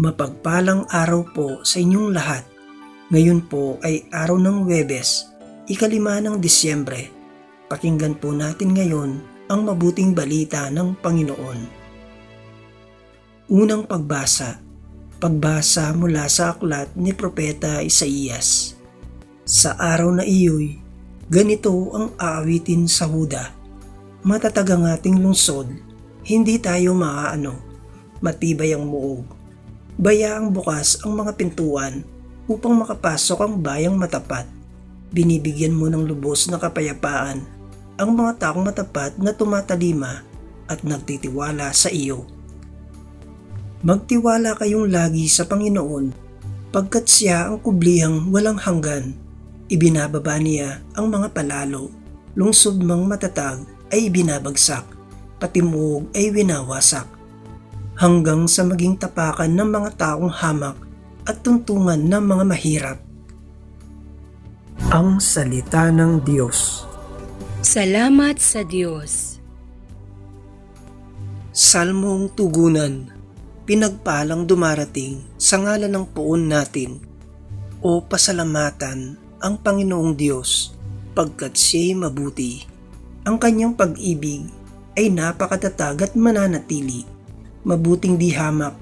Mapagpalang araw po sa inyong lahat. Ngayon po ay araw ng Webes, ikalima ng Disyembre. Pakinggan po natin ngayon ang mabuting balita ng Panginoon. Unang pagbasa. Pagbasa mula sa aklat ni Propeta Isaías. Sa araw na iyo'y, ganito ang aawitin sa Huda. Matatag ang ating lungsod, hindi tayo maaano, matibay ang muog. Bayaang bukas ang mga pintuan upang makapasok ang bayang matapat. Binibigyan mo ng lubos na kapayapaan ang mga taong matapat na tumatalima at nagtitiwala sa iyo. Magtiwala kayong lagi sa Panginoon pagkat siya ang kublihang walang hanggan. Ibinababa niya ang mga palalo, lungsod mang matatag ay binabagsak, pati muog ay winawasak. Hanggang sa maging tapakan ng mga taong hamak at tuntungan ng mga mahirap. Ang Salita ng Diyos Salamat sa Diyos. Salmong Tugunan Pinagpalang dumarating sa ngalan ng poon natin o pasalamatan ang Panginoong Diyos pagkat siya'y mabuti. Ang kanyang pag-ibig ay napakatatag at mananatili. Mabuting di hamak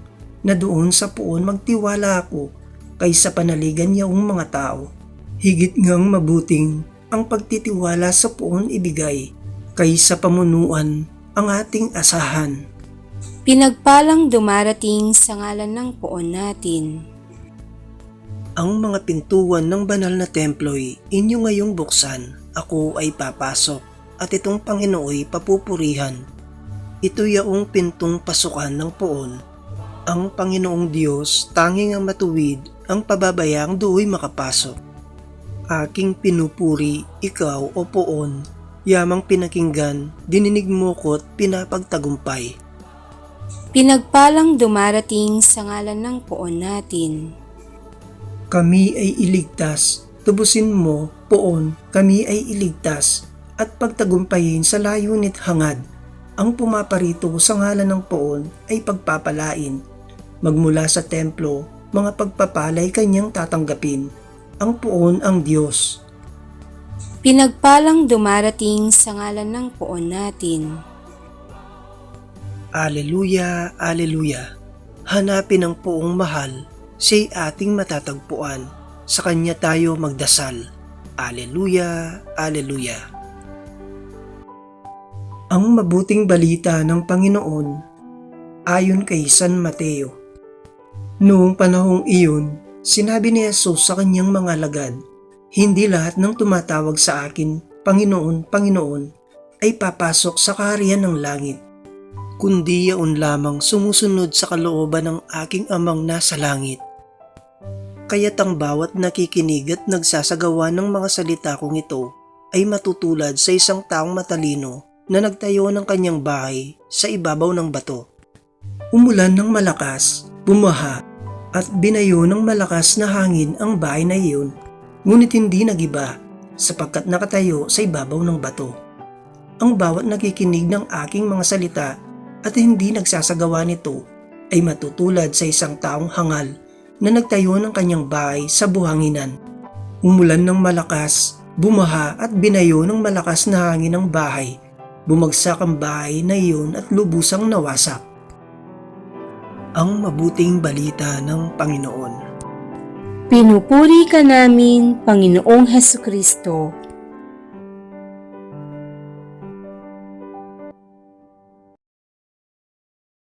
na doon sa poon magtiwala ako kaysa panaligan niyang mga tao. Higit ngang mabuting ang pagtitiwala sa poon ibigay kaysa pamunuan ang ating asahan. Pinagpalang dumarating sa ngalan ng poon natin. Ang mga pintuan ng banal na templo'y inyo ngayong buksan, ako ay papasok at itong Panginooy papupurihan. Ito yaong pintong pasukan ng poon. Ang Panginoong Diyos tanging ang matuwid ang pababayang do'y makapasok. Aking pinupuri, ikaw o poon, yamang pinakinggan, dininig mo ko't pinapagtagumpay. Pinagpalang dumarating sa ngalan ng poon natin. Kami ay iligtas, tubusin mo, poon, kami ay iligtas, at pagtagumpayin sa layunit hangad. Ang pumaparito sa ngalan ng poon ay pagpapalain. Magmula sa templo, mga pagpapalay kanyang tatanggapin. Ang poon ang Diyos. Pinagpalang dumarating sa ngalan ng poon natin. Aleluya, Aleluya. Hanapin ang poong mahal, siya'y ating matatagpuan. Sa kanya tayo magdasal. Aleluya, Aleluya. Ang mabuting balita ng Panginoon ayon kay San Mateo. Noong panahong iyon, sinabi ni Jesus sa kanyang mga alagad, Hindi lahat ng tumatawag sa akin, Panginoon, Panginoon, ay papasok sa kaharian ng langit kundi yaon lamang sumusunod sa kalooban ng aking amang nasa langit. Kaya't ang bawat nakikinig at nagsasagawa ng mga salita kong ito ay matutulad sa isang taong matalino na nagtayo ng kanyang bahay sa ibabaw ng bato. Umulan ng malakas, bumaha, at binayo ng malakas na hangin ang bahay na iyon, ngunit hindi nagiba sapagkat nakatayo sa ibabaw ng bato. Ang bawat nakikinig ng aking mga salita at hindi nagsasagawa nito ay matutulad sa isang taong hangal na nagtayo ng kanyang bahay sa buhanginan. Umulan ng malakas, bumaha at binayo ng malakas na hangin ang bahay. Bumagsak ang bahay na iyon at lubusang nawasak. Ang mabuting balita ng Panginoon. Pinupuri ka namin, Panginoong Heso Kristo.